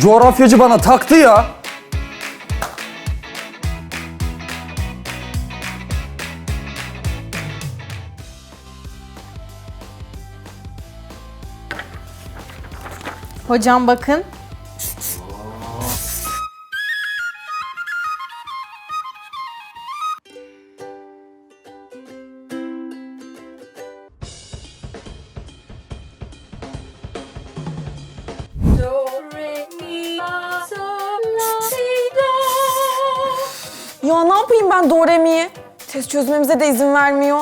Coğrafyacı bana taktı ya. Hocam bakın. Ya ne yapayım ben Doremi'yi? Test çözmemize de izin vermiyor.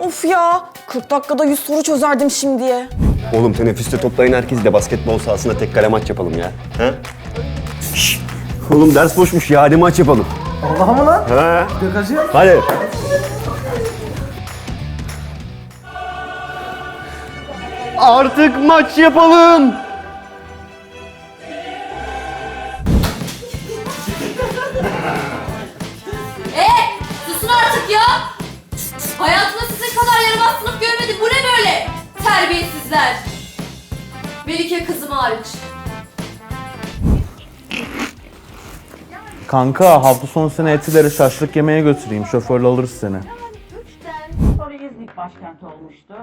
Of ya 40 dakikada 100 soru çözerdim şimdiye. Oğlum teneffüste toplayın herkesi de basketbol sahasında tek kale maç yapalım ya. Ha? Şşş! Oğlum ders boşmuş ya hadi maç yapalım. Allah mı lan? Ha? Hadi. Artık maç yapalım. Terbiyesizler. Melike kızım hariç. Kanka hafta sonu seni Etiler'e şaşlık yemeye götüreyim. Şoförle alırız seni. Sonra İznik başkenti olmuştur.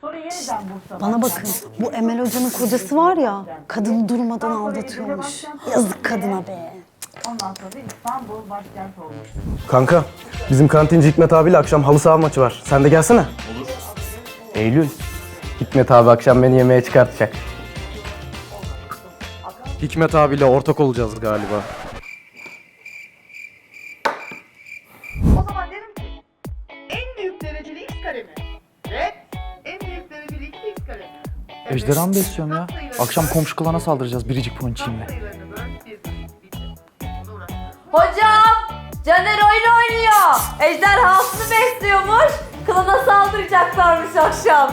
Sonra yeniden Bursa Bana bakın, bu Emel Hoca'nın kocası var ya, kadını durmadan aldatıyormuş. Yazık kadına be. Ondan sonra da İstanbul başkent olmuştur. Kanka bizim kantinci Hikmet abiyle akşam halı saha maçı var. Sen de gelsene. Eylül. Hikmet abi akşam beni yemeğe çıkartacak. Hikmet abiyle ortak olacağız galiba. O zaman derim ki en büyük dereceli x kare mi? Ve en büyük dereceli 2x kare mi? Evet. Ejderha mı besliyorum ya? Akşam komşu klana saldıracağız biricik ponçiğimle. katsayılarını böl, bir, bitti. Bunu uğraşma. Hocam, Caner oyun oynuyor. Ejderhasını besliyormuş. Klana saldıracaklarmış akşam.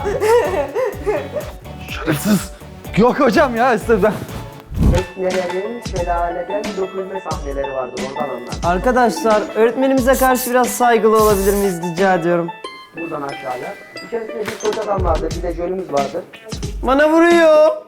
Yok hocam ya işte ben. Teknelerin şelaleden dökülme sahneleri vardır ondan anlar. Arkadaşlar öğretmenimize karşı biraz saygılı olabilir miyiz rica ediyorum. Buradan aşağıya. İçerisinde bir kocadan vardır, bir de jölümüz vardır. Bana vuruyor.